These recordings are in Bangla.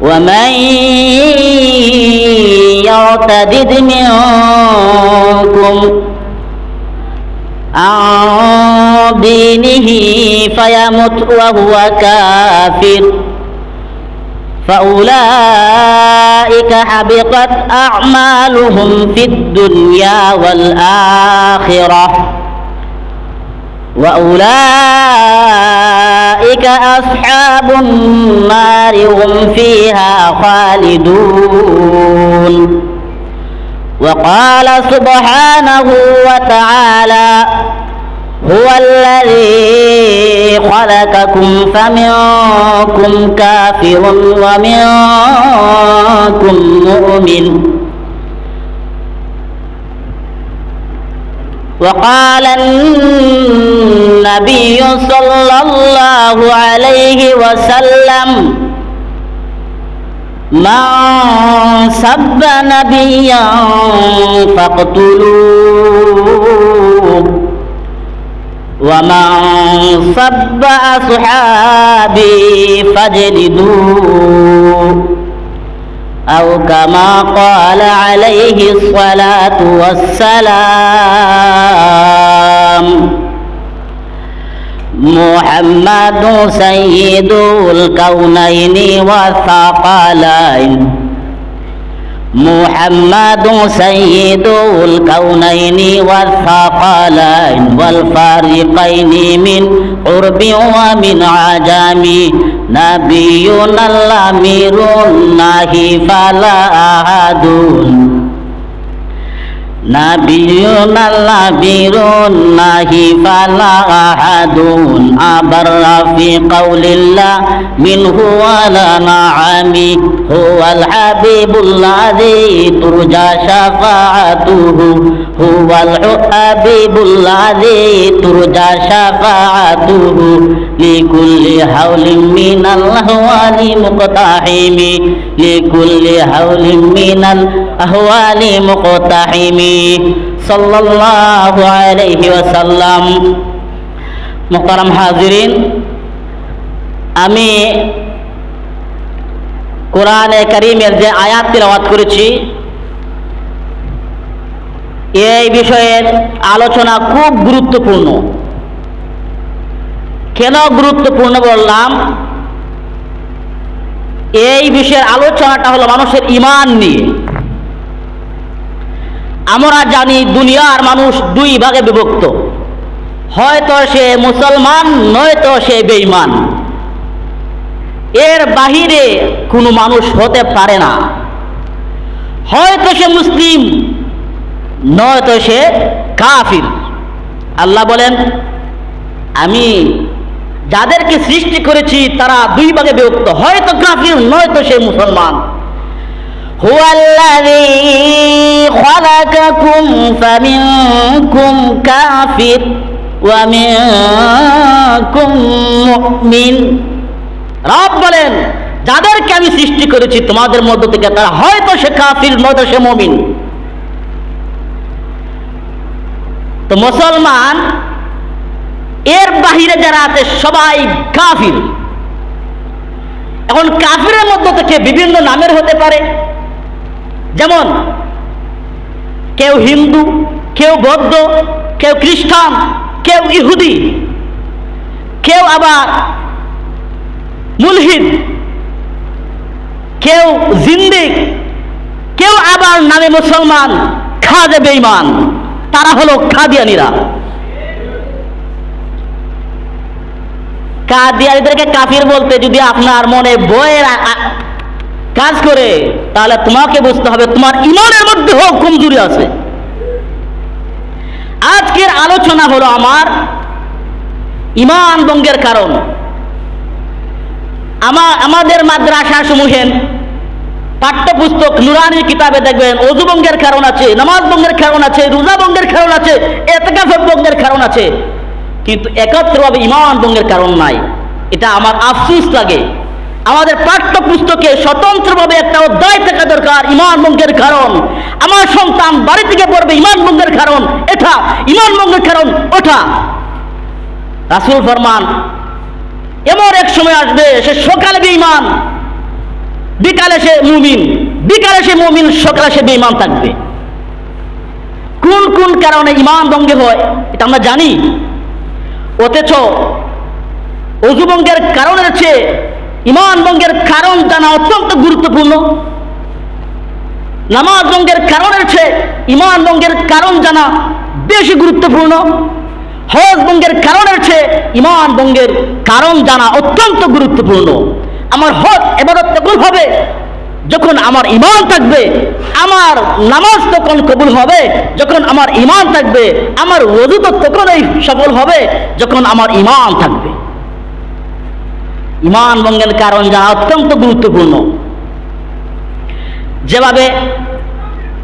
ومن يرتدد منكم عن دينه فيمت وهو كافر فأولئك حبطت أعمالهم في الدنيا والآخرة وأولئك أصحاب النار هم فيها خالدون. وقال سبحانه وتعالى هو الذي خلقكم فمنكم كافر ومنكم مؤمن. وقال النبي صلى الله عليه وسلم من سب نبيا فاقتلوه ومن سب أصحابي فاجلدوه. أو كما قال عليه الصلاة والسلام. محمد سيد الكونين والثقلين محمد سيد الكونين والثقلين والفارقين من قرب ومن عجم. نبينا الأمير الناهي فلا أحد. نبينا الأمير الناهي فلا أحد أبر في قول الله منه ولا نعم هو الحبيب الذي ترجى شفاعته هو الحبيب الذي ترجى شفاعته لكل حول من الأهوال مقتحم لكل حول من الأهوال مقتحم. সাল্লাল্লাহু আলাইহি আমি কোরআনে করিমের যে আয়াত তিলাওয়াত করেছি, এই বিষয়ের আলোচনা খুব গুরুত্বপূর্ণ। কেন গুরুত্বপূর্ণ বললাম? এই বিষয়ের আলোচনাটা হলো মানুষের ইমান নিয়ে। আমরা জানি দুনিয়ার মানুষ দুই ভাগে বিভক্ত। হয়তো সে মুসলমান, নয়তো সে বেঈমান। এর বাহিরে কোনো মানুষ হতে পারে না। হয়তো সে মুসলিম, নয়তো সে কাফির। আল্লাহ বলেন, আমি যাদেরকে সৃষ্টি করেছি, তারা দুই ভাগে বিভক্ত। হয়তো কাফির, নয়তো সে মুসলমান। هو الذي خلقكم فمنكم كافر ومنكم মুমিন রব বলেন যাদেরকে আমি সৃষ্টি করেছি তোমাদের মধ্য থেকে তারা হয়তো সে কাফির নয়তো সে মুমিন তো মুসলমান এর বাহিরে যারা আছে সবাই কাফির এখন কাফিরের মধ্য থেকে বিভিন্ন নামের হতে পারে যেমন, কেউ হিন্দু, কেউ বৌদ্ধ, কেউ খ্রিস্টান, কেউ ইহুদি, কেউ আবার মুলহিদ, কেউ জিন্দিক, কেউ আবার নামে মুসলমান খাজে বেঈমান, তারা হলো খাদিয়ানিরা কাদিয়ানিদেরকে কাফির বলতে যদি আপনার মনে বয়ের কাজ করে, তাহলে তোমাকে বুঝতে হবে তোমার ইমানের মধ্যে হোক কমজুরি আছে। আজকের আলোচনা হলো আমার ইমান ভঙ্গের কারণ। আমা আমাদের মাদ্রাসা সমূহের পাঠ্যপুস্তক নুরানি কিতাবে দেখবেন, অজু ভঙ্গের কারণ আছে, নামাজ বঙ্গের কারণ আছে, রোজা বঙ্গের কারণ আছে এতকাফ ভঙ্গের কারণ আছে। কিন্তু একত্রভাবে ইমান ভঙ্গের কারণ নাই। এটা আমার আফসুস লাগে। আমাদের পাঠ্য পুস্তকে স্বতন্ত্রভাবে একটা অধ্যায় থাকা দরকার, ইমান ভঙ্গের কারণ। আমার সন্তান বাড়ি থেকে পড়বে, ইমান ভঙ্গের কারণ এটা, ইমান ভঙ্গের কারণ ওঠা রাসুল ফরমান, এমন এক সময় আসবে, সে সকালে বেঈমান, বিকালে সে মুমিন, বিকালে সে মুমিন, সকালে সে বেঈমান থাকবে। কোন কোন কারণে ইমান ভঙ্গে হয়, এটা আমরা জানি। অথচ অজুভঙ্গের কারণের চেয়ে ইমান ভঙ্গের কারণ জানা অত্যন্ত গুরুত্বপূর্ণ। নামাজ ভঙ্গের কারণের চেয়ে ইমান ভঙ্গের কারণ জানা বেশি গুরুত্বপূর্ণ। হজ ভঙ্গের কারণের চেয়ে ইমান ভঙ্গের কারণ জানা অত্যন্ত গুরুত্বপূর্ণ। আমার হজ এবারত কবুল হবে যখন আমার ইমান থাকবে, আমার নামাজ তখন কবুল হবে, যখন আমার ইমান থাকবে, আমার ওজু তো তখনই সফল হবে, যখন আমার ইমান থাকবে। ইমান ভঙ্গের কারণ জানা অত্যন্ত গুরুত্বপূর্ণ। যেভাবে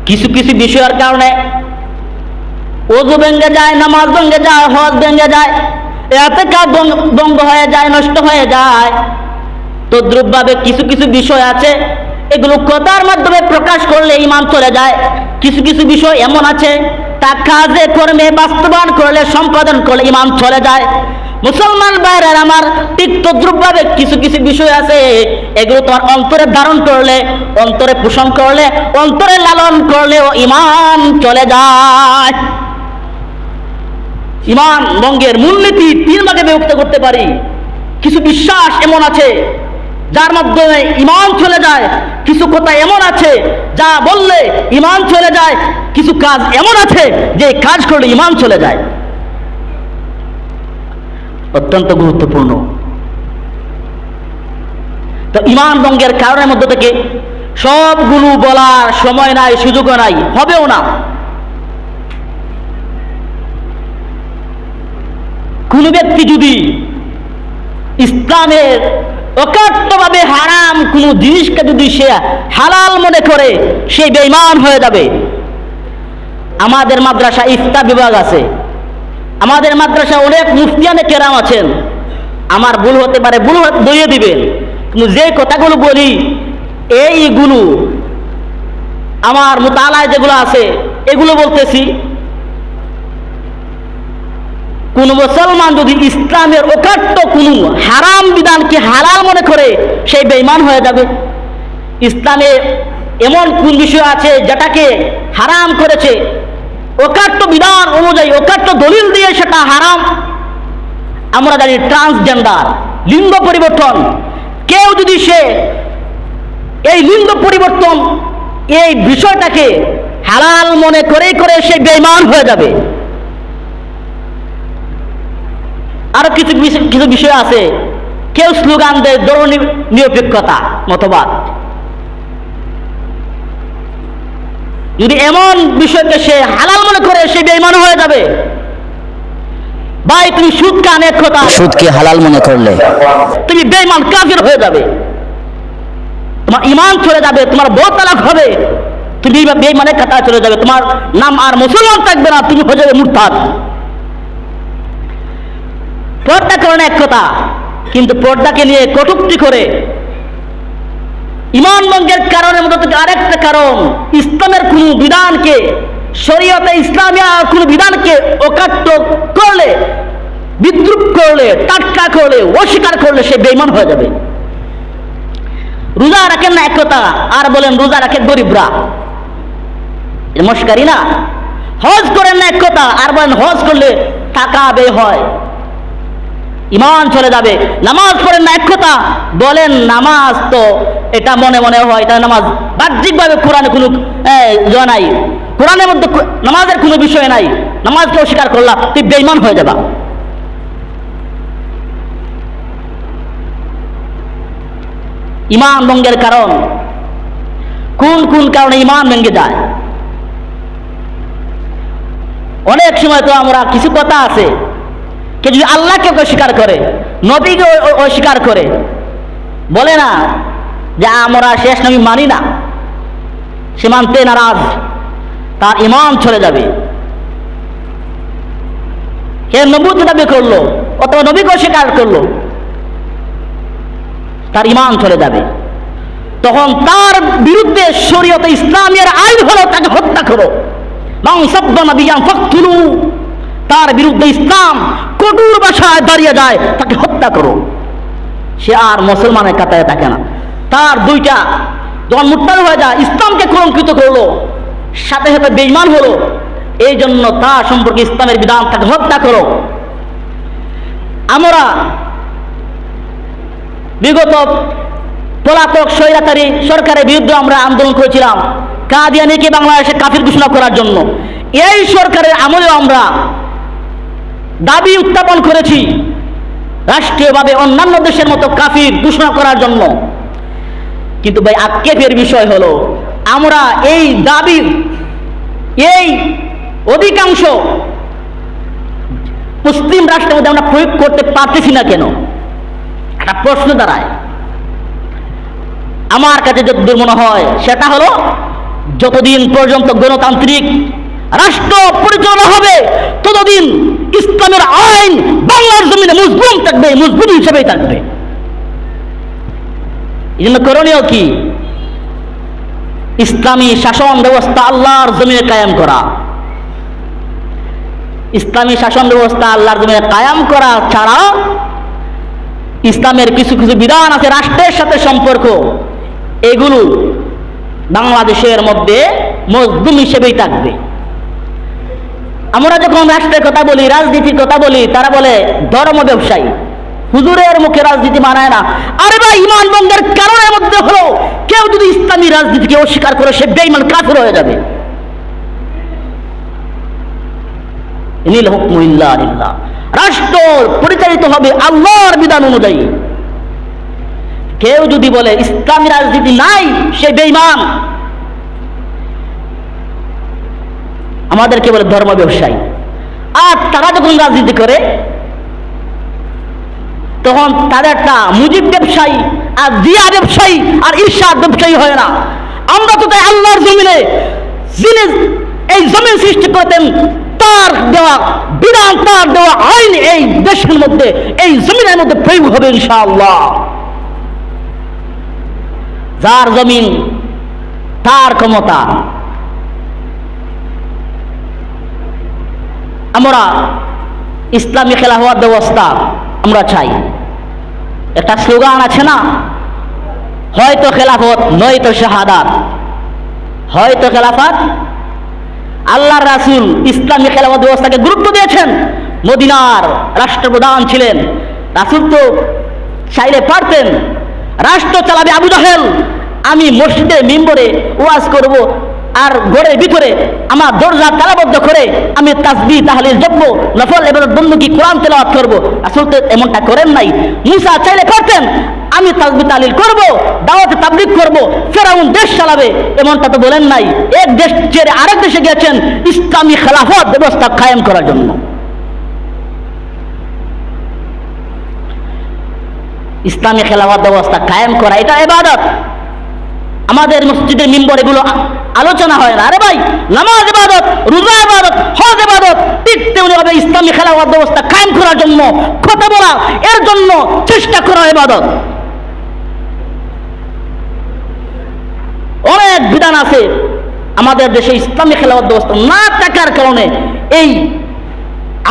কিছু কিছু বিষয়ের কারণে অজু ভেঙে যায়, নামাজ ভেঙে যায়, হজ ভেঙে যায় এতে কাজ ভঙ্গ হয়ে যায়, নষ্ট হয়ে যায়, তদ্রুপভাবে কিছু কিছু বিষয় আছে, এগুলো কথার মাধ্যমে প্রকাশ করলে ইমান চলে যায়। কিছু কিছু বিষয় এমন আছে, তা কাজে কর্মে বাস্তবায়ন করলে সম্পাদন করলে ইমান চলে যায়। মুসলমান বাইরের আমার ঠিক তদ্রুপভাবে কিছু কিছু বিষয় আছে। এগুলো তোমার অন্তরে ধারণ করলে, অন্তরে পোষণ করলে, অন্তরে লালন করলেও ইমান চলে যায়। ইমান বঙ্গের মূলনীতি তিন ভাগে বিভক্ত করতে পারি। কিছু বিশ্বাস এমন আছে, যার মাধ্যমে ইমান চলে যায়। কিছু কথা এমন আছে, যা বললে ইমান চলে যায়। কিছু কাজ এমন আছে, যে কাজ করলে ইমান চলে যায়। অত্যন্ত গুরুত্বপূর্ণ। তো ইমান ভঙ্গের কারণের মধ্যে থেকে সবগুলো বলার সময় নাই, সুযোগও নাই, হবেও না। কোন ব্যক্তি যদি ইসলামের অকাট্যভাবে হারাম কোনো জিনিসকে যদি সে হালাল মনে করে, সে বেঈমান হয়ে যাবে। আমাদের মাদ্রাসা ইফতা বিভাগ আছে। আমাদের মাদ্রাসা অনেক মুফতিয়ানে কেরাম আছেন। আমার ভুল হতে পারে, ভুল দইয়ে দিবেন। কিন্তু যে কথাগুলো বলি, এইগুলো, আমার মোতালায় যেগুলো আছে, এগুলো বলতেছি। কোন মুসলমান যদি ইসলামের অকাট্য কোন হারাম বিধানকে হালাল মনে করে সেই বেঈমান হয়ে যাবে। ইসলামে এমন কোন বিষয় আছে, যেটাকে হারাম করেছে অকাট্য বিধান অনুযায়ী অকাট্য দলিল দিয়ে সেটা হারাম। আমরা জানি ট্রান্সজেন্ডার লিঙ্গ পরিবর্তন। কেউ যদি সে এই লিঙ্গ পরিবর্তন, এই বিষয়টাকে হালাল মনে করেই করে সে বেঈমান হয়ে যাবে। আরও কিছু কিছু বিষয় আছে। কেউ স্লোগান দেয় দৌড় নিরপেক্ষতা, মতবাদ। যদি এমন বিষয়কে সে হালাল মনে করে সে বেইমান হয়ে যাবে। ভাই তুমি সুদ কান এক কথা সুদকে হালাল মনে করলে। তুমি বেইমান কাফির হয়ে যাবে। তোমার ইমান চলে যাবে তোমার বউ তালাক হবে। তুমি বেইমানের কাতায় চলে যাবে। তোমার নাম আর মুসলমান থাকবে না তুমি হয়ে যাবে মুরতাদ। পর্দা করেন এক কথা কিন্তু পর্দাকে নিয়ে কটুক্তি করে ইমান ভঙ্গের কারণের মধ্যে আরেকটা কারণ, ইসলামের কোন বিধানকে, শরীয়তে ইসলামিয়া কোন বিধানকে অকাট্য করলে, বিদ্রুপ করলে, টাটকা করলে, অস্বীকার করলে সে বেইমান হয়ে যাবে। রোজা রাখেন না এক কথা, আর বলেন রোজা রাখে গরিবরা। এটা মস্কারি না? হজ করেন না এক কথা, আর বলেন হজ করলে টাকা ব্যয় হয়। ইমান চলে যাবে। নামাজ পড়েন না এক কথা, বলেন নামাজ তো এটা মনে মনে হয়, এটা নামাজ। বাহ্যিকভাবে কোরআনে কোনো ইয়ে নাই। কোরআনের মধ্যে নামাজের কোনো বিষয় নাই। নামাজকে অস্বীকার করলা, তুই বেইমান হয়ে যাবা। ইমান ভঙ্গের কারণ। কোন কোন কারণে ইমান ভেঙে যায়? অনেক সময় তো আমরা কিছু কথা আছে কে যদি আল্লাহকে অস্বীকার করে, নবীকে অস্বীকার করে, বলে না যে আমরা শেষ নবী মানি না সে মানতে নারাজ, তার ইমান চলে যাবে। কে নবুত দাবি করল, অথবা নবীকে অস্বীকার করল, তার ইমান চলে যাবে। তখন তার বিরুদ্ধে শরীয়তে ইসলামের আইন হলো তাকে হত্যা করো। মাং সব্দ ফক্তুলু, তার বিরুদ্ধে ইসলাম কঠোর ভাষায় দাঁড়িয়ে যায়, তাকে হত্যা করো। সে আর মুসলমানের কাতায় থাকে না। তার দুইটা যখন মুক্তার হয়ে যায়, ইসলামকে কলঙ্কিত করল, সাথে সাথে বেইমান হলো। এই জন্য তার সম্পর্কে ইসলামের বিধান, তাকে হত্যা করো। আমরা বিগত পলাতক স্বৈরাচারী সরকারের বিরুদ্ধে আমরা আন্দোলন করেছিলাম কাদিয়ানিকে বাংলাদেশে কাফির ঘোষণা করার জন্য। এই সরকারের আমলেও আমরা দাবি উত্থাপন করেছি, রাষ্ট্রীয়ভাবে অন্যান্য দেশের মতো কাফির ঘোষণা করার জন্য। কিন্তু ভাই, আক্ষেপের বিষয় হলো, আমরা এই দাবির এই অধিকাংশ মুসলিম রাষ্ট্রের মধ্যে আমরা প্রয়োগ করতে পারতেছি না কেন? একটা প্রশ্ন দাঁড়ায়। আমার কাছে যতদূর মনে হয়, সেটা হলো, যতদিন পর্যন্ত গণতান্ত্রিক রাষ্ট্র পরিচালনা হবে, ততদিন ইসলামের আইন বাংলার জমিনে মজবুত থাকবে, মজবুত হিসেবেই থাকবে। এই জন্য করণীয় কি? ইসলামী শাসন ব্যবস্থা আল্লাহর জমিনে কায়েম করা। ইসলামী শাসন ব্যবস্থা আল্লাহর জমিনে কায়াম করা ছাড়া ইসলামের কিছু কিছু বিধান আছে, রাষ্ট্রের সাথে সম্পর্ক। এগুলো বাংলাদেশের মধ্যে মজদুম হিসেবেই থাকবে। আমরা যখন রাষ্ট্রের কথা বলি, রাজনীতির কথা বলি, তারা বলে ধর্ম ব্যবসায়ী। হুজুরের মুখে রাজনীতি মানায় না। আরে ভাই, ইমান বঙ্গের কারণের মধ্যে হলো, কেউ যদি ইসলামী রাজনীতিকে অস্বীকার করে, সে বেইমান কাফের হয়ে যাবে। নীল হুকমু ইল্লা রাষ্ট্র পরিচালিত হবে আল্লাহর বিধান অনুযায়ী। কেউ যদি বলে, ইসলামী রাজনীতি নাই, সে বেঈমান। আমাদেরকে বলে ধর্ম ব্যবসায়ী। আর তারা যখন রাজনীতি করে তখন তাদেরটা মুজিব ব্যবসায়ী আর দিয়া ব্যবসায়ী আর ঈর্ষাদ ব্যবসায়ী হয় না। আমরা তো তাই আল্লাহর জমিনে যিনি এই জমিন সৃষ্টি করতেন তার দেওয়া বিধান, তার দেওয়া আইন এই দেশের মধ্যে, এই জমিনের মধ্যে প্রয়োগ হবে ইনশাআল্লাহ। যার জমিন, তার ক্ষমতা। আমরা ইসলামী খেলা হওয়ার ব্যবস্থা আমরা চাই। একটা স্লোগান আছে না? হয়তো খেলাফত, নয়তো শাহাদাত। হয়তো খেলাফত? আল্লাহ রাসুল ইসলামী খেলাফত ব্যবস্থাকে গুরুত্ব দিয়েছেন। মদিনার রাষ্ট্রপ্রধান ছিলেন। রাসুল তো চাইলে পারতেন। রাষ্ট্র চালাবে আবু জাহেল। আমি মসজিদে মিম্বরে ওয়াজ করব। আর ঘরের ভিতরে আমার দরজা তালাবদ্ধ করে আমি তাসবি তাহলে জব্ব নফল এবার বন্ধু কি কোরআন তেলাওয়াত করব। আসল তো এমনটা করেন নাই। মুসা চাইলে করতেন, আমি তাসবি তালিল করব, দাওয়াতে তাবলিক করব, ফেরাউন দেশ চালাবে, এমনটা তো বলেন নাই। এক দেশ ছেড়ে আরেক দেশে গেছেন ইসলামী খেলাফত ব্যবস্থা কায়েম করার জন্য। ইসলামী খেলাফত ব্যবস্থা কায়েম করা, এটা এবাদত। আমাদের মসজিদের মিম্বর এগুলো আলোচনা হয় না। আরে ভাই, নামাজ ইবাদত, রোজা ইবাদত, হজ ইবাদত, ঠিক তেমনি ভাবে ইসলামী খেলাফত ব্যবস্থা কায়েম করার জন্য কথা বলা, এর জন্য চেষ্টা করা ইবাদত। অনেক বিধান আছে আমাদের দেশে ইসলামী খেলাফত ব্যবস্থা না থাকার কারণে এই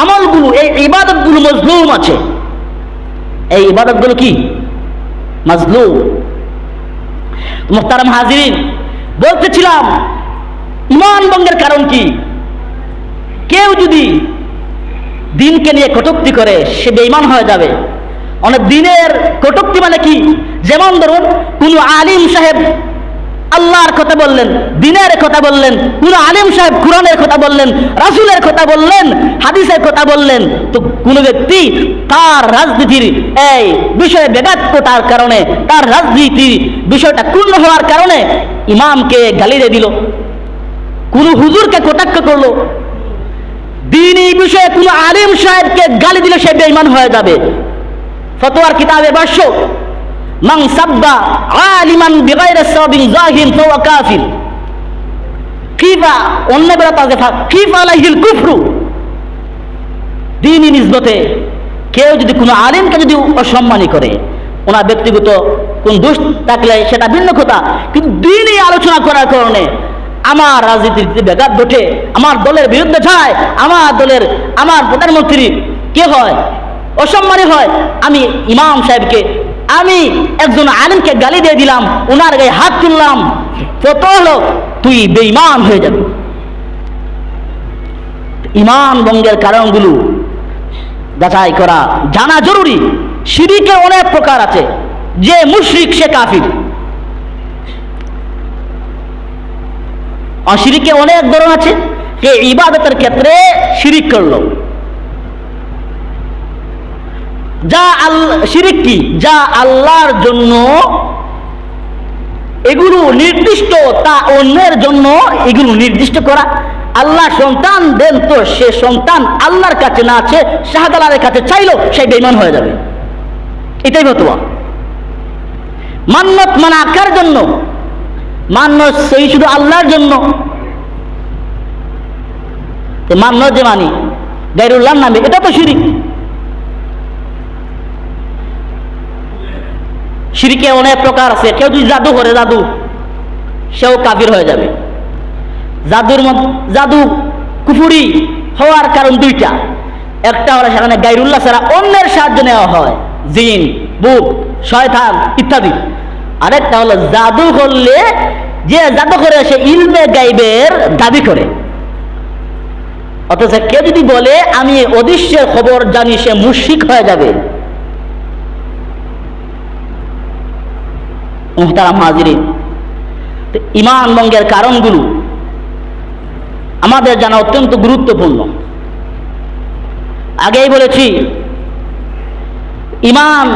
আমলগুলো, এই ইবাদতগুলো মজলুম আছে। এই ইবাদতগুলো কি? মাজলুম। মুখতারাম হাজিরিন, বলতেছিলাম ইমান ভঙ্গের কারণ কি? কেউ যদি দিনকে নিয়ে কটুক্তি করে, সে বেইমান হয়ে যাবে। অনেক দিনের কটুক্তি মানে কি? যেমন ধরুন, কোন আলিম সাহেব আল্লাহর কথা বললেন, দিনের কথা বললেন, কোন আলিম সাহেব কোরআনের কথা বললেন, রাসুলের কথা বললেন, হাদিসের কথা বললেন, তো কোন ব্যক্তি তার রাজনীতির এই বিষয়ে তার কারণে, তার রাজনীতির বিষয়টা পূর্ণ হওয়ার কারণে ইমামকে গালি দিয়ে দিল, কোন হুজুরকে কটাক্ষ করল। দিন এই বিষয়ে কোন আলিম সাহেবকে গালি দিলে সে বেঈমান হয়ে যাবে। ফতোয়ার কিতাবে ভাষ্য মান সাব্বা আলিমান বিগাইরি সাবিন জাহিন ফাওয়া কাফির কিফা, অন্য বেলা তাজে ফাক কিফা আলাইহিল কুফরু। দিনই নিসবতে কেউ যদি কোনো আলিমকে যদি অসম্মানী করে, ওনার ব্যক্তিগত কোন দোষ থাকলে সেটা ভিন্ন কথা, কিন্তু দিনই আলোচনা করার কারণে আমার রাজনীতিতে ব্যাঘাত ঘটে, আমার দলের বিরুদ্ধে যায়, আমার দলের, আমার প্রধানমন্ত্রী কে হয়, অসম্মানী হয়, আমি ইমাম সাহেবকে আমি একজন আলিমকে গালি দিয়ে দিলাম ওনার গায়ে হাত তুললাম। কত হলো? তুই বেঈমান হয়ে যাবি। ইমান ভঙ্গের কারণগুলো যাচাই করা জানা জরুরি। সিঁড়িকে অনেক প্রকার আছে। যে মুশরিক, সে কাফির। অশিরিকে অনেক ধরন আছে। কে ইবাদতের ক্ষেত্রে শিরিক করল। যা আল শিরিক কি? যা আল্লাহর জন্য এগুলো নির্দিষ্ট তা অন্যের জন্য এগুলো নির্দিষ্ট করা। আল্লাহ সন্তান দেন তো, সে সন্তান আল্লাহর কাছে না আছে শাহদালারের কাছে চাইলো সে বেইমান হয়ে যাবে। এটাই ফতোয়া। মান্নত মানে আকার জন্য। মান্নত সেই শুধু আল্লাহর জন্য। মান্নত যে মানি? গাইরুল্লাহ নামে। এটা তো শিরিক। শিরিকে অনেক প্রকার আছে। কেউ যদি জাদু করে, জাদু, সেও কাবির হয়ে যাবে। জাদুর জাদু, কুফুরি হওয়ার কারণ দুইটা। একটা হলো সেখানে গাইরুল্লাহ ছাড়া অন্যের সাহায্য নেওয়া হয়, জিন, বুক, শয়তান ইত্যাদি। আরেকটা হলো জাদু করলে, যে জাদু করে সে ইলমে গাইবের দাবি করে। অথচ কেউ যদি বলে, আমি অদৃশ্যের খবর জানি সে মুশিক হয়ে যাবে। মোহতারাম হাজিরিন তো ইমান ভঙ্গের কারণগুলো আমাদের জানা অত্যন্ত গুরুত্বপূর্ণ। আগেই বলেছি, ইমান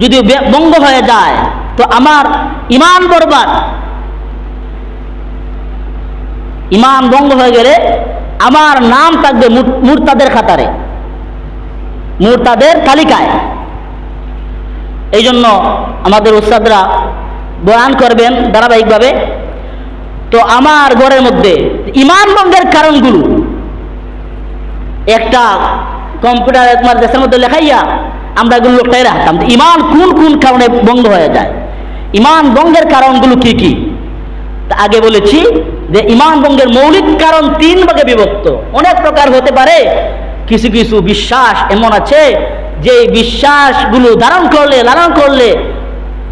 যদি বে- ভঙ্গ হয়ে যায়, তো আমার ইমান বরবাদ। ইমান ভঙ্গ হয়ে গেলে আমার নাম থাকবে মুর- মুরতাদের খাতারে। মুরতাদের তালিকায়। এই জন্য আমাদের উস্তাদরা বয়ান করবেন ধারাবাহিকভাবে। তো আমার ঘরের মধ্যে ইমান ভঙ্গের কারণগুলো একটা কম্পিউটার তোমার দেশের মধ্যে লেখাইয়া আমরা এগুলো লোকটাই রাখতাম। ইমান কোন কোন কারণে ভঙ্গ হয়ে যায়? ইমান ভঙ্গের কারণগুলো কি কি? আগে বলেছি যে ইমান ভঙ্গের মৌলিক কারণ তিন ভাগে বিভক্ত। অনেক প্রকার হতে পারে। কিছু কিছু বিশ্বাস এমন আছে যে বিশ্বাসগুলো ধারণ করলে, লালন করলে,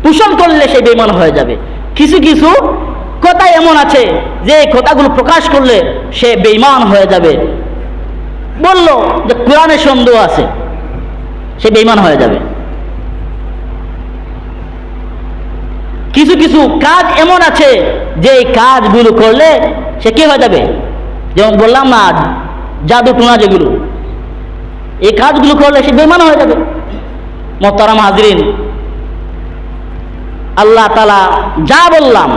পোষণ করলে সে বেমান হয়ে যাবে। কিছু কিছু কথা এমন আছে যে কথাগুলো প্রকাশ করলে সে বেইমান হয়ে যাবে। বলল যে কোরআনে সন্দেহ আছে, সে বেইমান হয়ে যাবে। কিছু কিছু কাজ এমন আছে যে কাজগুলো করলে সে কি হয়ে যাবে? যেমন বললাম না, জাদু টুনা যেগুলো। এই কাজগুলো করলে সে বেমান হয়ে যাবে। মোহতারাম হাজরিন, আল্লাহ তালা যা বললাম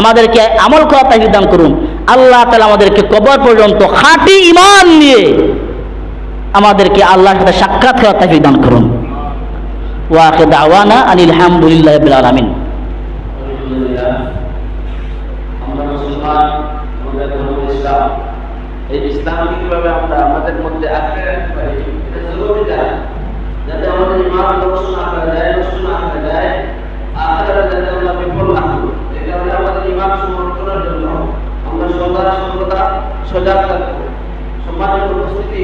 আমাদেরকে আমল করা তাই দান করুন। আল্লাহ তালা আমাদেরকে কবর পর্যন্ত খাঁটি ইমান নিয়ে আমাদেরকে আল্লাহর সাথে সাক্ষাৎ করা তাই দান করুন। ওয়াকে দাওয়ানা আনিল হামদুলিল্লাহ আলমিন। আমরা এই ইসলামকে কীভাবে আমরা আমাদের মধ্যে আঁকড়ে রাখতে পারি। এটা জরুরি কাজ যাতে আমাদের ইমান নষ্ট না করা যায়, নষ্ট না করা যায় আখড়া যাতে আমরা বিফল না করি এটা হলে আমাদের ইমান সংরক্ষণের জন্য আমরা সদা সর্বদা সজাগ থাকব। সম্মানিত উপস্থিতি